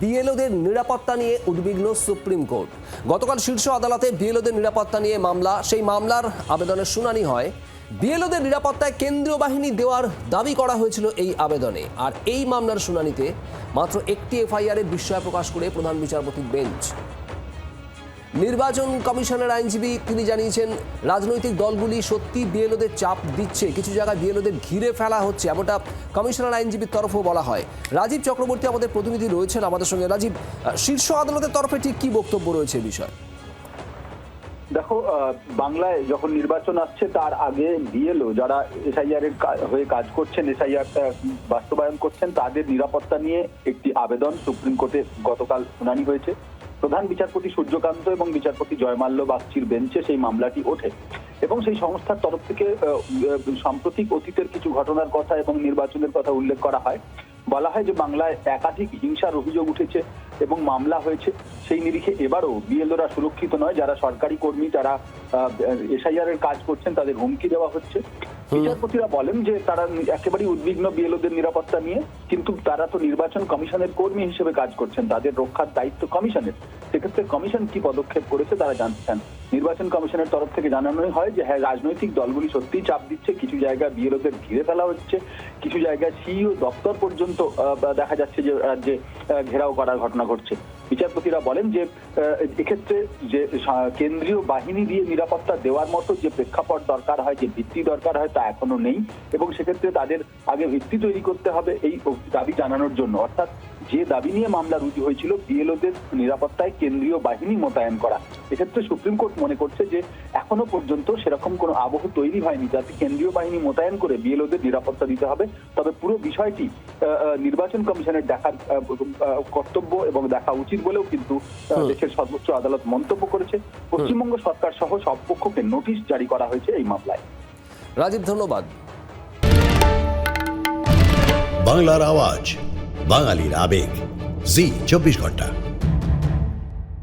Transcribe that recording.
বিএলওদের নিরাপত্তা নিয়ে উদ্বিগ্ন সুপ্রিম কোর্ট। গতকাল শীর্ষ আদালতে বিএলওদের নিরাপত্তা নিয়ে মামলা, সেই মামলার আবেদনের শুনানি হয়। বিএলওদের নিরাপত্তায় কেন্দ্রীয় বাহিনী দেওয়ার দাবি করা হয়েছিল এই আবেদনে। আর এই মামলার শুনানিতে মাত্র একটি এফআইআরের বিস্ময় প্রকাশ করে প্রধান বিচারপতি বেঞ্চ নির্বাচন কমিশনের আইনজীবী তিনি জানিয়েছেন, রাজনৈতিক দলগুলি সত্যি বিএলওদের চাপ দিচ্ছে। কিছু জায়গায় বিএলওদের ঘিরে ফেলা হচ্ছে, এমনটা কমিশনার আইনজীবীর তরফেও বলা হয়। রাজীব চক্রবর্তী আমাদের প্রতিনিধি রয়েছেন আমাদের সঙ্গে। রাজীব শীর্ষ আদালতের তরফে ঠিক কি বক্তব্য রয়েছে বিষয়ে? দেখো বাংলায় যখন নির্বাচন আসছে, তার আগে বিএলও যারা এসআইআর এর হয়ে কাজ করছেন, এসআইআর বাস্তবায়ন করছেন, তাদের নিরাপত্তা নিয়ে একটি আবেদন সুপ্রিম কোর্টে গতকাল শুনানি হয়েছে। প্রধান বিচারপতি সূর্যকান্ত এবং বিচারপতি জয়মাল্য বাগচির বেঞ্চে সেই মামলাটি ওঠে এবং সেই সংস্থার তরফ থেকে সাম্প্রতিক অতীতের কিছু ঘটনার কথা এবং নির্বাচনের কথা উল্লেখ করা হয়। বলা হয় যে বাংলায় একাধিক হিংসার অভিযোগ উঠেছে এবং মামলা হয়েছে। সেই নিরিখে এবারও বিএলওরা সুরক্ষিত নয়। যারা সরকারি কর্মী, যারা এসআইআর এর কাজ করছেন, তাদের হুমকি দেওয়া হচ্ছে। বিচারপতিরা বলেন যে তারা একেবারেই উদ্বিগ্ন বিএলওদের নিরাপত্তা নিয়ে, কিন্তু তারা তো নির্বাচন কমিশনের কর্মী হিসেবে কাজ করছেন, তাদের রক্ষার দায়িত্ব কমিশনের। সেক্ষেত্রে কমিশন কি পদক্ষেপ করেছে তারা জানতে চান। নির্বাচন কমিশনের তরফ থেকে জানানো হয় যে হ্যাঁ রাজনৈতিক দলগুলি সত্যিই চাপ দিচ্ছে, কিছু জায়গায় বিএলওদের ঘিরে ফেলা হচ্ছে, কিছু জায়গায় সিইও দপ্তর পর্যন্ত দেখা যাচ্ছে যে রাজ্যে ঘেরাও করার ঘটনা ঘটছে। বিচারপতিরা বলেন যে এক্ষেত্রে যে কেন্দ্রীয় বাহিনী দিয়ে নিরাপত্তা দেওয়ার মতো যে প্রেক্ষাপট দরকার হয়, যে ভিত্তি দরকার হয়, তা এখনও নেই। এবং সেক্ষেত্রে তাদের আগে ভিত্তি তৈরি করতে হবে এই দাবি জানানোর জন্য। অর্থাৎ যে দাবি নিয়ে মামলা রুজু হয়েছিল, বিএলওদের নিরাপত্তায় কেন্দ্রীয় বাহিনী মোতায়েন করা। এক্ষেত্রে সুপ্রিম কোর্ট মনে করছে যে, এখনও পর্যন্ত সেরকম কোনো আবহ তৈরি হয়নি, যাতে কেন্দ্রীয় বাহিনী মোতায়েন করে বিএলওদের নিরাপত্তা দিতে হবে। তবে পুরো বিষয়টি নির্বাচন কমিশনের দেখার কর্তব্য এবং দেখা উচিত বলেও কিন্তু দেশের সর্বোচ্চ আদালত মন্তব্য করেছে। পশ্চিমবঙ্গ সরকার সহ সব পক্ষকে নোটিশ জারি করা হয়েছে এই মামলায়। রাজীব ধন্যবাদ। বাংলার আওয়াজ বাঙালির আবেগ। জি চব্বিশ ঘণ্টা।